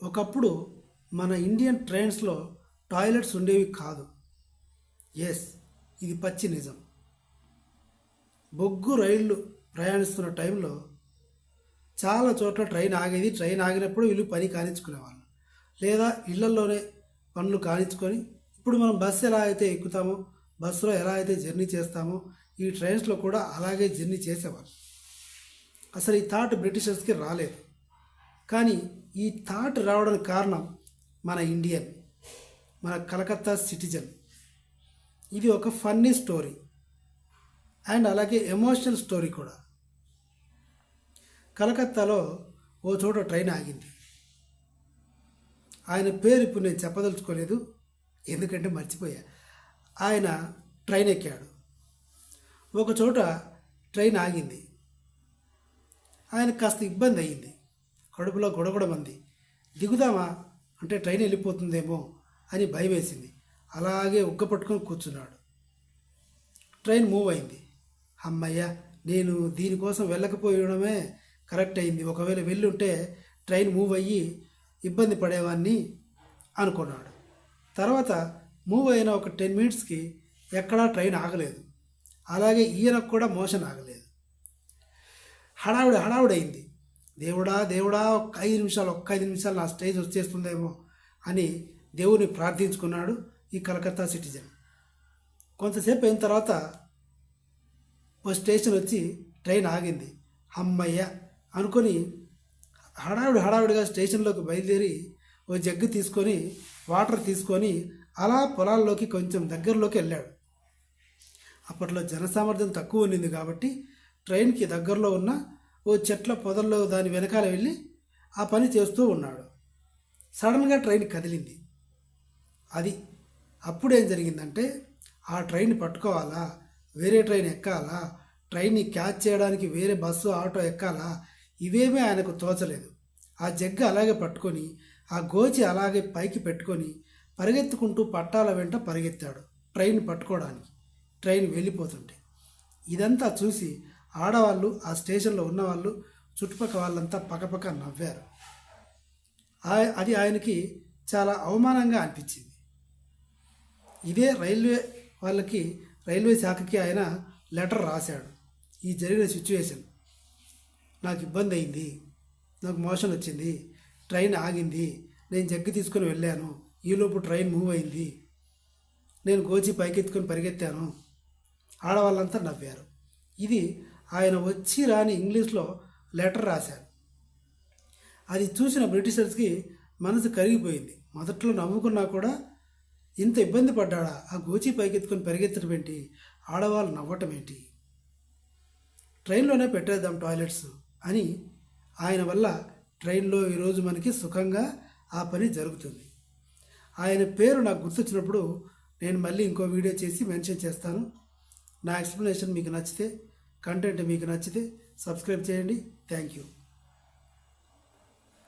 ఒకప్పుడు మన Indian ట్రైన్స్లో toilets ఉండేవి కాదు. ఎస్ ఇది పచ్చి నిజం. బొగ్గు రైళ్ళు ప్రయాణిస్తున్న టైంలో చాలా చోట్ల ట్రైన్ ఆగేది. ట్రైన్ ఆగినప్పుడు వీళ్ళు పని కానించుకునేవాళ్ళు లేదా ఇళ్ళలోనే పనులు కానించుకొని ఇప్పుడు మనం బస్సు ఎలా అయితే ఎక్కుతామో బస్సులో ఎలా అయితే జర్నీ చేస్తామో ఈ ట్రైన్స్లో కూడా అలాగే జర్నీ చేసేవారు అసలు ఈ థాట్ బ్రిటిషర్స్కి రాలేదు. కానీ ఈ థాట్ రావడానికి కారణం మన ఇండియన్ మన కలకత్తా సిటిజన్. ఇది ఒక ఫన్నీ స్టోరీ అండ్ అలాగే ఎమోషనల్ స్టోరీ కూడా. కలకత్తాలో ఓ చోట ట్రైన్ ఆగింది. ఆయన పేరు ఇప్పుడు నేను చెప్పదలుచుకోలేదు ఎందుకంటే మర్చిపోయా. ఆయన ట్రైన్ ఎక్కాడు. ఒక చోట ట్రైన్ ఆగింది. ఆయన కాస్త ఇబ్బంది అయ్యింది కడుపులో గొడగొడమంది దిగుదామా? అంటే ట్రైన్ వెళ్ళిపోతుందేమో అని భయం వేసింది అలాగే ఉగ్గ పట్టుకొని కూర్చున్నాడు. ట్రైన్ మూవ్ అయింది. అమ్మయ్య నేను దీనికోసం వెళ్ళకపోయడమే కరెక్ట్ అయింది. ఒకవేళ వెళ్ళుంటే ట్రైన్ మూవ్ అయ్యి ఇబ్బంది పడేవాడిని అనుకున్నాడు. తర్వాత మూవ్ అయిన ఒక టెన్ మినిట్స్కి ఎక్కడా ట్రైన్ ఆగలేదు. అలాగే ఈయనకు కూడా మోషన్ ఆగలేదు. హడావుడి హడావుడైంది అయింది దేవుడా దేవుడా ఒక్క ఐదు నిమిషాలు ఒక్క ఐదు నిమిషాలు నా స్టేజ్ వచ్చేస్తుందేమో అని దేవుని ప్రార్థించుకున్నాడు ఈ కలకత్తా సిటిజన్. కొంతసేపు అయిన తర్వాత ఓ స్టేషన్ వచ్చి ట్రైన్ ఆగింది. అమ్మయ్య! అనుకొని హడావిడి హడావిడిగా స్టేషన్లోకి బయలుదేరి ఓ జగ్గు తీసుకొని వాటర్ తీసుకొని అలా పొలాల్లోకి కొంచెం దగ్గరలోకి వెళ్ళాడు. అప్పట్లో జనసామర్థ్యం తక్కువ ఉండింది కాబట్టి ట్రైన్కి దగ్గరలో ఉన్న ఓ చెట్ల పొదల్లో దాని వెనకాల వెళ్ళి ఆ పని చేస్తూ ఉన్నాడు. సడన్గా ట్రైన్ కదిలింది. అది అప్పుడేం జరిగిందంటే ఆ ట్రైన్ పట్టుకోవాలా? వేరే ట్రైన్ ఎక్కాలా? ట్రైన్ని క్యాచ్ చేయడానికి వేరే బస్సు ఆటో ఎక్కాలా? ఇవేమీ ఆయనకు తోచలేదు. ఆ జగ్గ అలాగే పట్టుకొని ఆ గోచి అలాగే పైకి పెట్టుకొని పరిగెత్తుకుంటూ పట్టాల వెంట పరిగెత్తాడు ట్రైన్ పట్టుకోవడానికి. ట్రైన్ వెళ్ళిపోతుంటే. ఇదంతా చూసి ఆడవాళ్ళు ఆ స్టేషన్లో ఉన్నవాళ్ళు చుట్టుపక్కల వాళ్ళంతా పక్కపక్క నవ్వారు. ఆ- అది ఆయనకి చాలా అవమానంగా అనిపించింది. ఇదే రైల్వే వాళ్ళకి రైల్వే శాఖకి ఆయన లెటర్ రాశాడు. ఈ జరిగిన సిచ్యువేషన్. నాకు ఇబ్బంది అయింది. నాకు మోషన్ వచ్చింది. ట్రైన్ ఆగింది. నేను జగ్గి తీసుకొని వెళ్ళాను. ఈలోపు ట్రైన్ మూవ్ అయింది. నేను గోచి పైకెత్తుకొని పరిగెత్తాను. ఆడవాళ్ళంతా నవ్వారు. ఇది ఆయన వచ్చి రాని ఇంగ్లీష్లో లెటర్ రాశారు. అది చూసిన బ్రిటిషర్స్కి మనసు కరిగిపోయింది. మొదట్లో నవ్వుకున్నా కూడా ఇంత ఇబ్బంది పడ్డాడా? ఆ గోచి పైకెత్తుకొని పరిగెత్తడం ఏంటి? ఆడవాళ్ళు నవ్వటం ఏంటి? ట్రైన్లోనే పెట్టేద్దాం టాయిలెట్స్ అని ఆయన వల్ల ట్రైన్లో ఈరోజు మనకి సుఖంగా ఆ పని జరుగుతుంది. ఆయన పేరు నాకు గుర్తొచ్చినప్పుడు నేను మళ్ళీ ఇంకో వీడియో చేసి మెన్షన్ చేస్తాను. నా ఎక్స్ప్లెనేషన్ మీకు నచ్చితే కంటెంట్ మీకు నచ్చితే సబ్స్క్రైబ్ చేయండి. Thank you.